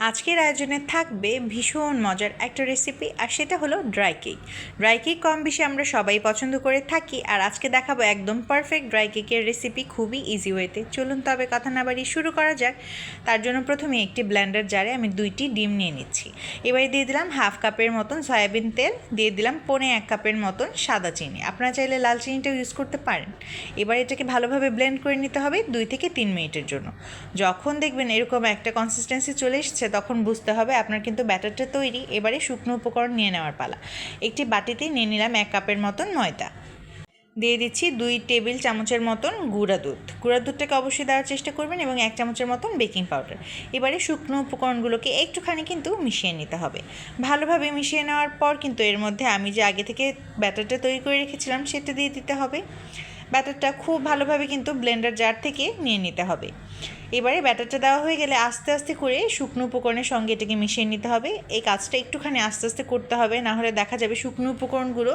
আজকের আয়োজনে থাকবে ভীষণ মজার একটা রেসিপি আর সেটা হলো ড্রাই কেক ড্রাই কেক কম বেশি আমরা সবাই পছন্দ করে থাকি, আর আজকে দেখাবো একদম পারফেক্ট ড্রাই কেকের রেসিপি খুবই ইজি ওয়েতে চলুন তবে কথা না বাড়িয়ে শুরু করা যাক। তার জন্য প্রথমে একটি ব্লেন্ডার জারে আমি দুইটি ডিম নিয়ে নিচ্ছি। এবারে দিয়ে দিলাম হাফ কাপের মতন সয়াবিন তেল, দিয়ে দিলাম পনে এক কাপের মতন সাদা চিনি। আপনারা চাইলে লাল চিনিটাও ইউজ করতে পারেন। এবার এটাকে ভালোভাবে ব্লেন্ড করে নিতে হবে দুই থেকে তিন মিনিটের জন্য। যখন দেখবেন এরকম একটা কনসিস্টেন্সি চলে এসেছে তখন বুঝতে হবে আপনার কিন্তু ব্যাটারটা তৈরি। এবারে শুকনো উপকরণ নিয়ে নেওয়ার পালা। একটি বাটিতে নিয়ে নিলাম এক কাপের মতন ময়দা। দিয়ে দিচ্ছি দুই টেবিল চামচের মতন গুঁড়া দুধ। গুঁড়া দুধটাকে অবশ্যই দেওয়ার চেষ্টা করবেন এবং এক চামচের মতন বেকিং পাউডার। এবারে শুকনো উপকরণগুলোকে একটুখানি কিন্তু মিশিয়ে নিতে হবে। ভালোভাবে মিশিয়ে নেওয়ার পর কিন্তু এর মধ্যে আমি যে আগে থেকে ব্যাটারটা তৈরি করে রেখেছিলাম, সেটা দিয়ে দিতে হবে। ব্যাটারটা খুব ভালোভাবে কিন্তু ব্লেন্ডার জার থেকে নিয়ে নিতে হবে। এবারে ব্যাটারটা দেওয়া হয়ে গেলে আস্তে আস্তে করে শুকনো উপকরণের সঙ্গে এটাকে মিশিয়ে নিতে হবে। এই কাজটা একটুখানি আস্তে আস্তে করতে হবে, না হলে দেখা যাবে শুকনো উপকরণগুলো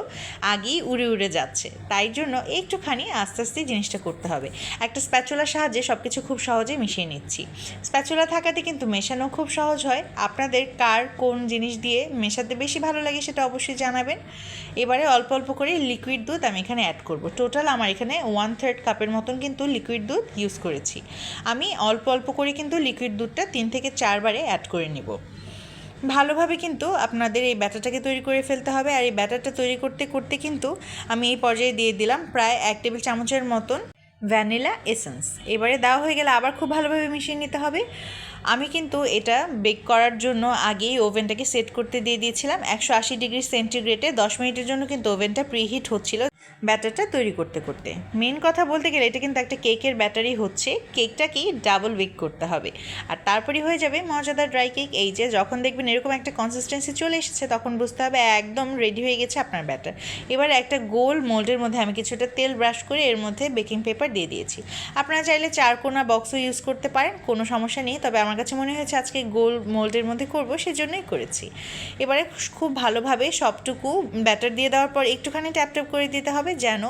আগেই উড়ে উড়ে যাচ্ছে। তাই জন্য একটুখানি আস্তে আস্তে জিনিসটা করতে হবে। একটা স্প্যাচুলার সাহায্যে সব কিছু খুব সহজে মিশিয়ে নিচ্ছি। স্প্যাচুলা থাকাতে কিন্তু মেশানো খুব সহজ হয়। আপনাদের কার কোন জিনিস দিয়ে মেশাতে বেশি ভালো লাগে সেটা অবশ্যই জানাবেন। এবারে অল্প অল্প করে লিকুইড দুধ আমি এখানে অ্যাড করব। টোটাল আমার এখানে ওয়ান থার্ড কাপের মতন কিন্তু লিকুইড দুধ ইউজ করেছি। আমি অল্প অল্প করে কিন্তু লিকুইড দুধটা তিন থেকে চারবারে অ্যাড করে নিব। ভালোভাবে কিন্তু আপনাদের এই ব্যাটারটাকে তৈরি করে ফেলতে হবে আর এই ব্যাটারটা তৈরি করতে করতে কিন্তু আমি এই পর্যায়ে দিয়ে দিলাম প্রায় এক টেবিল চামচের মতন ভ্যানিলা এসেন্স এবারে দেওয়া হয়ে গেলে আবার খুব ভালোভাবে মিশিয়ে নিতে হবে। আমি কিন্তু এটা বেক করার জন্য আগেই ওভেনটাকে সেট করতে দিয়ে দিয়েছিলাম। একশো আশি ডিগ্রি সেন্টিগ্রেডে দশ মিনিটের জন্য কিন্তু ওভেনটা প্রিহিট হচ্ছিল। ব্যাটারটা তৈরি করতে করতে। মেন কথা বলতে গেলে এটা কিন্তু একটা কেকের ব্যাটারি হচ্ছে। কেকটাকেই ডাবল বেক করতে হবে। আর তারপরেই হয়ে যাবে মজাদার ড্রাই কেক। এই যে যখন দেখবেন এরকম একটা কনসিস্টেন্সি চলে এসেছে, তখন বুঝতে হবে একদম রেডি হয়ে গেছে আপনার ব্যাটার। এবার একটা গোল মোল্ডের মধ্যে আমি কিছুটা তেল ব্রাশ করে এর মধ্যে বেকিং পেপার দিয়ে দিয়েছি। আপনারা চাইলে চারকোনা বক্সও ইউজ করতে পারেন, কোনো সমস্যা নেই। তবে আমার কাছে মনে হয়েছে আজকে গোল মোল্ডের মধ্যে করব, সেজন্যই করেছি। এবারে খুব ভালোভাবে সবটুকু ব্যাটার দিয়ে দেওয়ার পর একটুখানি ট্যাপ ট্যাপ করে দিতে হবে। যেন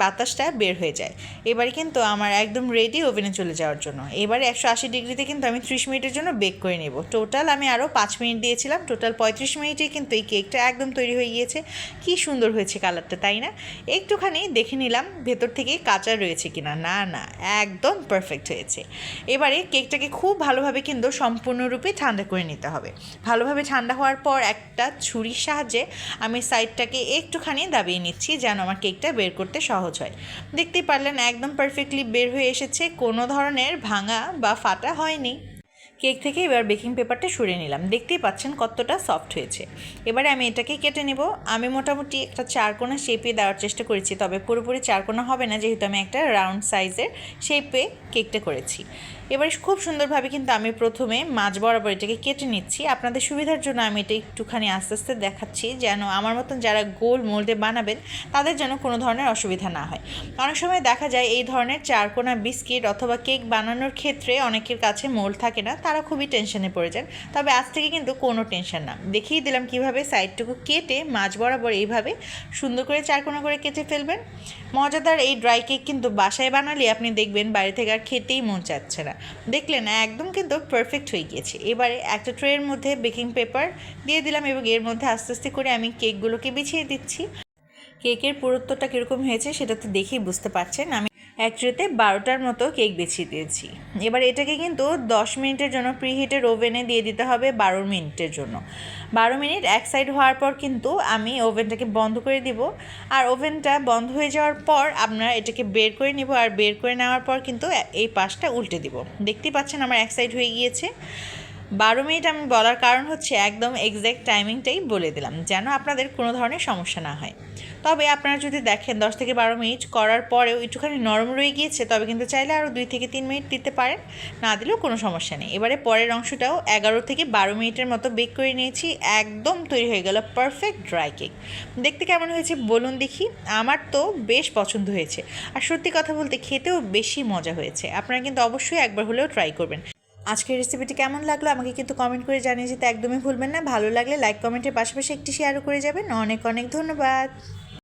বাতাসটা বের হয়ে যায়। এবারে কিন্তু আমার একদম রেডি ওভেনে চলে যাওয়ার জন্য। এবারে একশো আশি ডিগ্রিতে কিন্তু আমি ত্রিশ মিনিটের জন্য বেক করে নেব। টোটাল আমি আরও পাঁচ মিনিট দিয়েছিলাম। টোটাল পঁয়ত্রিশ মিনিটে কিন্তু এই কেকটা একদম তৈরি হয়ে গিয়েছে। কি সুন্দর হয়েছে কালারটা তাই না? একটুখানি দেখে নিলাম, ভেতর থেকে কাঁচা রয়েছে কিনা। না না, একদম পারফেক্ট হয়েছে। এবারে কেকটাকে খুব ভালোভাবে কিন্তু সম্পূর্ণরূপে ঠান্ডা করে নিতে হবে। ভালোভাবে ঠান্ডা হওয়ার পর একটা ছুরির সাহায্যে আমি সাইডটাকে একটুখানি দাবিয়ে নিচ্ছি, যেন আমার কেকটা বের করতে সহজ হয়। দেখতেই পারলেন, একদম পারফেক্টলি বের হয়ে এসেছে, কোনো ধরনের ভাঙা বা ফাটা হয়নি। কেক থেকে এবার বেকিং পেপারটা সরিয়ে নিলাম। দেখতেই পাচ্ছেন কতটা সফট হয়েছে। এবারে আমি এটাকে কেটে নেব। আমি মোটামুটি একটা চারকোনা শেপে দেওয়ার চেষ্টা করেছি, তবে পুরোপুরি চারকোনা হবে না, যেহেতু আমি একটা রাউন্ড সাইজের শেপে কেকটা করেছি। এবারে খুব সুন্দরভাবে কিন্তু আমি প্রথমে মাছ বরাবর এটাকে কেটে নিচ্ছি। আপনাদের সুবিধার জন্য আমি এটা একটুখানি আস্তে আস্তে দেখাচ্ছি, যেন আমার মতন যারা গোল মোল্ডে বানাবেন, তাদের যেন কোনো ধরনের অসুবিধা না হয়। অনেক সময় দেখা যায় এই ধরনের চারকোনা বিস্কিট অথবা কেক বানানোর ক্ষেত্রে অনেকের কাছে মোল্ড থাকে না তারা খুবই টেনশনে পড়ে যান। তবে আজ থেকে কিন্তু কোনো টেনশন না। দেখিয়ে দিলাম কীভাবে সাইডটুকু কেটে মাছ বরাবর এইভাবে সুন্দর করে চারকোনা করে কেটে ফেলবেন। মজাদার এই ড্রাই কেক কিন্তু বাসায় বানালে আপনি দেখবেন বাইরে থেকে আর খেতেই মন চাচ্ছে না। দেখলেন, একদম কিন্তু পারফেক্ট হয়ে গিয়েছে। এবারে একটা ট্রের মধ্যে বেকিং পেপার দিয়ে দিলাম এবং এর মধ্যে আস্তে আস্তে করে আমি কেকগুলোকে বিছিয়ে দিচ্ছি। কেকের পুরুত্বটা কীরকম হয়েছে সেটা তো দেখেই বুঝতে পারছেন। আমি এক ট্রেতে বারোটার মতো কেক বিছিয়ে দিয়েছি। এবার এটাকে কিন্তু দশ মিনিটের জন্য প্রিহিটের ওভেনে দিয়ে দিতে হবে বারো মিনিটের জন্য। বারো মিনিট এক সাইড হওয়ার পর কিন্তু আমি ওভেনটাকে বন্ধ করে দিব। আর ওভেনটা বন্ধ হয়ে যাওয়ার পর আপনারা এটাকে বের করে নিব আর বের করে নেওয়ার পর কিন্তু এই পাশটা উল্টে দিব। দেখতেই পাচ্ছেন আমার এক সাইড হয়ে গিয়েছে। বারো মিনিট আমি বলার কারণ হচ্ছে একদম এক্স্যাক্ট টাইমিংটাই বলে দিলাম, যেন আপনাদের কোনো ধরনের সমস্যা না হয়। তবে আপনারা যদি দেখেন দশ থেকে বারো মিনিট করার পরেও একটুখানি নরম রয়ে গিয়েছে, তবে কিন্তু চাইলে আরও দুই থেকে তিন মিনিট দিতে পারেন, না দিলেও কোনো সমস্যা নেই। এবারে পরের অংশটাও এগারো থেকে বারো মিনিটের মতো বেক করে নিয়েছি, একদম তৈরি হয়ে গেল পারফেক্ট ড্রাই কেক দেখতে কেমন হয়েছে বলুন দেখি, আমার তো বেশ পছন্দ হয়েছে। আর সত্যি কথা বলতে খেতেও বেশি মজা হয়েছে, আপনারা কিন্তু অবশ্যই একবার হলেও ট্রাই করবেন। আজকের রেসিপিটি কেমন লাগল আমাকে কিন্তু কমেন্ট করে জানিয়ে যেতে একদমই ভুলবেন না। ভালো লাগলে লাইক কমেন্টের পাশাপাশি একটি শেয়ারও করে যাবেন। অনেক অনেক ধন্যবাদ।